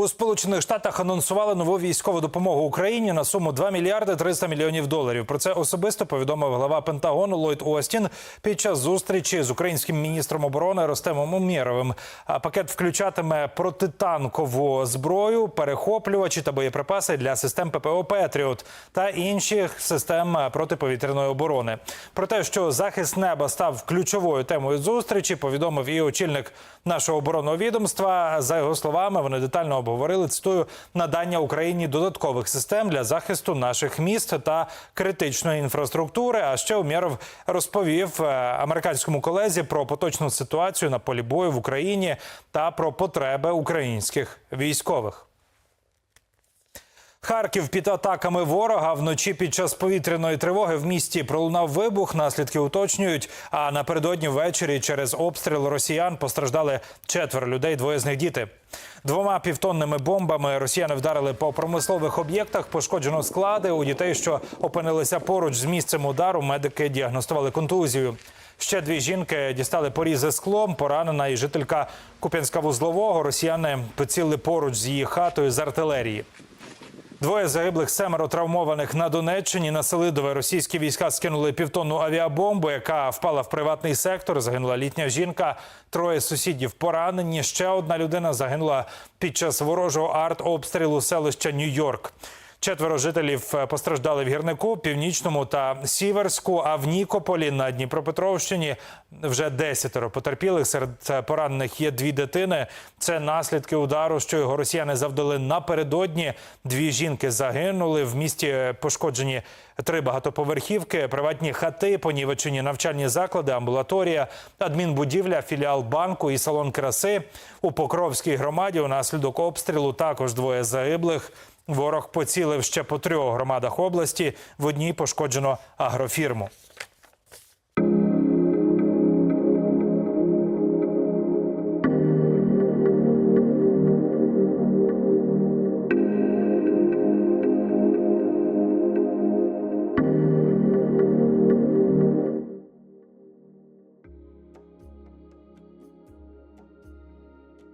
У Сполучених Штатах анонсували нову військову допомогу Україні на суму 2 мільярди 300 мільйонів доларів. Про це особисто повідомив глава Пентагону Ллойд Остін під час зустрічі з українським міністром оборони Ростемом Умєровим. Пакет включатиме протитанкову зброю, перехоплювачі та боєприпаси для систем ППО Петріот та інших систем протиповітряної оборони. Про те, що захист неба став ключовою темою зустрічі, повідомив і очільник нашого оборонного відомства. За його словами, вони детально обговорили цитую надання Україні додаткових систем для захисту наших міст та критичної інфраструктури. А ще Умєров розповів е, американському колезі про поточну ситуацію на полі бою в Україні та про потреби українських військових. Харків під атаками ворога вночі під час повітряної тривоги в місті пролунав вибух. Наслідки уточнюють. А напередодні ввечері через обстріл росіян постраждали четверо людей. Двоє з них діти. Двома півтонними бомбами росіяни вдарили по промислових об'єктах. Пошкоджено склади у дітей, що опинилися поруч з місцем удару. Медики діагностували контузію. Ще дві жінки дістали порізи склом. Поранена і жителька Куп'янська-Вузлового. Росіяни поцілили поруч з її хатою з артилерії. Двоє загиблих, семеро травмованих на Донеччині. На Селидове російські війська скинули півтонну авіабомбу, яка впала в приватний сектор. Загинула літня жінка. Троє сусідів поранені. Ще одна людина загинула під час ворожого артобстрілу селища Нью-Йорк. Четверо жителів е, постраждали в гірнику, північному та сіверську. А в Нікополі на Дніпропетровщині вже десятеро потерпілих. Серед е, поранених є дві дитини. Це наслідки удару, що його росіяни завдали напередодні. Дві жінки загинули. В місті е, пошкоджені три багатоповерхівки, приватні хати, понівечені навчальні заклади, амбулаторія, адмінбудівля, філіал банку і салон краси. У Покровській громаді унаслідок обстрілу також двоє загиблих. Ворог поцілив ще по трьох громадах області. В одній пошкоджено агрофірму.